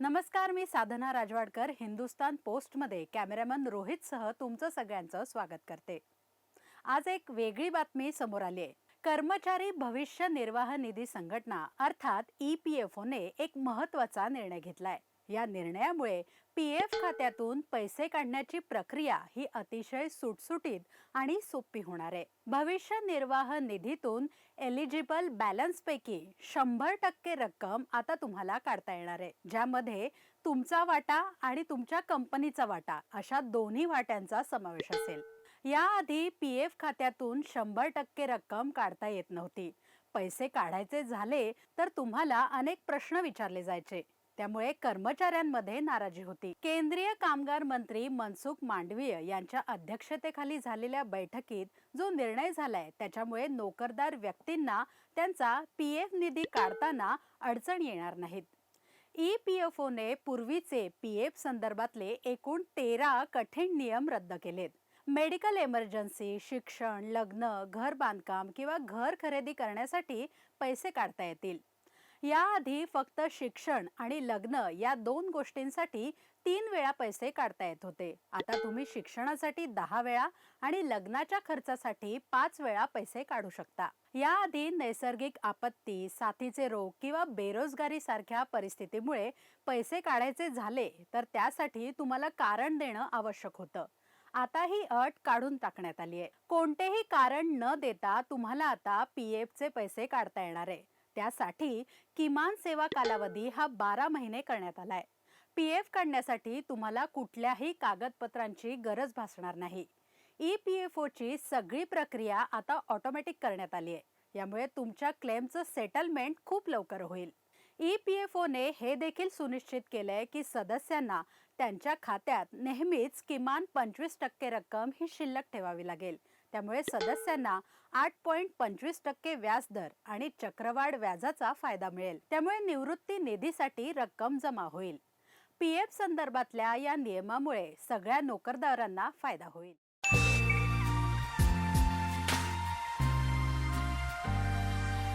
नमस्कार मी साधना राजवाडकर हिंदुस्तान पोस्टमध्ये कॅमेरामन रोहितसह तुमचं सगळ्यांचं स्वागत करते. आज एक वेगळी बातमी समोर आली आहे. कर्मचारी भविष्य निर्वाह निधी संघटना अर्थात ई पी एफ ओने एक महत्त्वाचा निर्णय घेतलाय. या निर्णयामुळे पी एफ खात्यातून पैसे काढण्याची प्रक्रिया ही अतिशय सुटसुटीत आणि सोपी होणार आहे. भविष्य निर्वाह निधीतून एलिजिबल बॅलन्सपैकी शंभर टक्के रक्कम आता तुम्हाला काढता येणार आहे ज्यामध्ये तुमचा वाटा आणि तुमच्या कंपनीचा वाटा अशा दोन्ही वाट्यांचा समावेश असेल. याआधी पी एफ खात्यातून शंभर टक्के रक्कम काढता येत नव्हती. पैसे काढायचे झाले तर तुम्हाला अनेक प्रश्न विचारले जायचे. त्यामुळे कर्मचाऱ्यांमध्ये नाराजी होती. केंद्रीय कामगार मंत्री मनसुख मांडवीय यांच्या अध्यक्षतेखाली झालेल्या बैठकीत जो निर्णय झालाय त्याच्यामुळे नोकरदार व्यक्तींना त्यांचा पी एफ निधी काढताना अडचण येणार नाहीत. ई पी एफ ओने पूर्वीचे पी एफ संदर्भातले एकूण तेरा कठीण नियम रद्द केलेत. मेडिकल एमर्जन्सी शिक्षण लग्न घर बांधकाम किंवा घर खरेदी करण्यासाठी पैसे काढता येतील. याआधी फक्त शिक्षण आणि लग्न या दोन गोष्टींसाठी तीन वेळा पैसे काढता येत होते. आता तुम्ही शिक्षणासाठी दहा वेळा आणि लग्नाच्या खर्चासाठी पाच वेळा पैसे काढू शकता. याआधी नैसर्गिक आपत्ती साथीचे रोग किंवा बेरोजगारी सारख्या परिस्थितीमुळे पैसे काढायचे झाले तर त्यासाठी तुम्हाला कारण देणं आवश्यक होतं. आता ही अट काढून टाकण्यात आली आहे कोणतेही कारण न देता तुम्हाला आता पी एफचे पैसे काढता येणार आहे. त्यासाठी किमान सेवा कालावधी हा बारा महिने करण्यात आलाय. पी एफ काढण्यासाठी तुम्हाला कुठल्याही कागदपत्रांची गरज भासणार नाही. ई पी एफ ओची सगळी प्रक्रिया आता ऑटोमॅटिक करण्यात आली आहे. यामुळे तुमच्या क्लेमचं सेटलमेंट खूप लवकर होईल. ई पी एफ ओने हे देखील सुनिश्चित केलंय की सदस्यांना त्यांच्या खात्यात नेहमीच किमान पंचवीस टक्के रक्कम ही शिल्लक ठेवावी लागेल. त्यामुळे सदस्यांना आठ पॉईंट पंचवीस टक्के व्याजदर आणि चक्रवाढ व्याजाचा फायदा मिळेल. त्यामुळे निवृत्ती निधीसाठी रक्कम जमा होईल. पी एफ संदर्भातल्या या नियमामुळे सगळ्या नोकरदारांना फायदा होईल.